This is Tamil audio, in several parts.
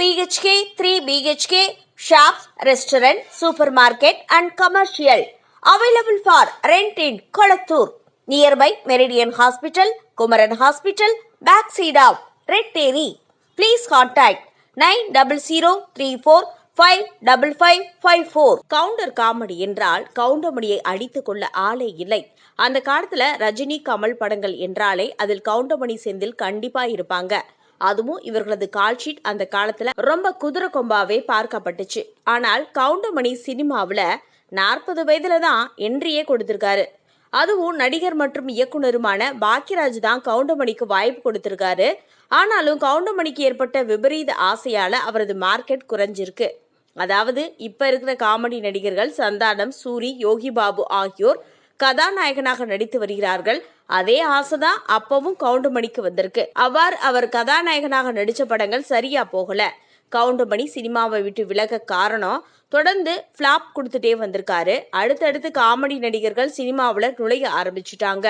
BHK three BHK shops restaurant super market and commercial available for rent in Kolathur nearby Meridian hospital Kumaran hospital back side of red dairy please contact nine double zero three four five double five five four Goundar comedy என்றால் கவுண்டமணியை அடித்து கொள்ள ஆளே இல்லை. அந்த காலத்தில் ரஜினி கமல் படங்கள் என்றாலே அதில் கவுண்டமணி செந்தில் கண்டிப்பாக இருப்பாங்க. அதுவும் இவர்களது கால்ஷீட் அந்த காலத்துல ரொம்ப குதிரை கொம்பாவே பார்க்கப்பட்டுச்சு. ஆனால் கவுண்டமணி சினிமாவுல நாற்பது வயதுல தான் என்ட்ரியே கொடுத்திருக்காரு. அதுவும் நடிகர் மற்றும் இயக்குனருமான பாக்கியராஜ் தான் கவுண்டமணிக்கு வாய்ப்பு கொடுத்திருக்காரு. ஆனாலும் கவுண்டமணிக்கு ஏற்பட்ட விபரீத ஆசையால அவரது மார்க்கெட் குறைஞ்சிருக்கு. அதாவது இப்ப இருக்கிற காமெடி நடிகர்கள் சந்தானம் சூரி யோகி பாபு ஆகியோர் கதாநாயகனாக நடித்து வருகிறார்கள். அதே ஆசைதான் அப்பவும் கவுண்டுமணிக்கு வந்திருக்கு. அவ்வாறு அவர் கதாநாயகனாக நடித்த படங்கள் சரியா போகல. கவுண்டுமணி சினிமாவை விட்டு விலக காரணம் தொடர்ந்து ஃப்ளாப் கொடுத்துட்டே வந்திருக்காரு. அடுத்தடுத்து காமெடி நடிகர்கள் சினிமாவில் நுழைய ஆரம்பிச்சிட்டாங்க.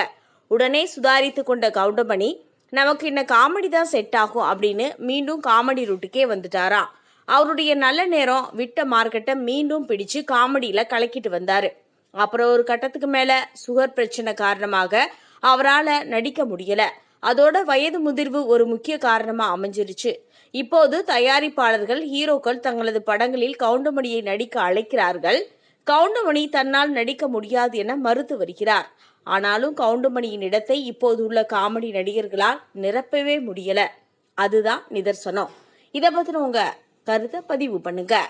உடனே சுதாரித்து கொண்ட கவுண்டமணி நமக்கு இன்ன காமெடி தான் செட் ஆகும் அப்படின்னு மீண்டும் காமெடி ரூட்டுக்கே வந்துட்டாராம் அவருடைய நல்ல நேரம் விட்ட மார்க்கெட்டை மீண்டும் பிடிச்சு காமெடியில் கலக்கிட்டு வந்தார். அப்புறம் ஒரு கட்டத்துக்கு மேலே சுகர் பிரச்சனை காரணமாக அவரால் நடிக்க முடியலை. அதோட வயது முதிர்வு ஒரு முக்கிய காரணமாக அமைஞ்சிருச்சு. இப்போது தயாரிப்பாளர்கள் ஹீரோக்கள் தங்களது படங்களில் கவுண்டமணியை நடிக்க அழைக்கிறார்கள். கவுண்டமணி தன்னால் நடிக்க முடியாது என மறுத்து வருகிறார். ஆனாலும் கவுண்டமணியின் இடத்தை இப்போது உள்ள காமெடி நடிகர்களால் நிரப்பவே முடியல. அதுதான் நிதர்சனம். இதை பத்தின உங்க கருத்தை பதிவு பண்ணுங்க.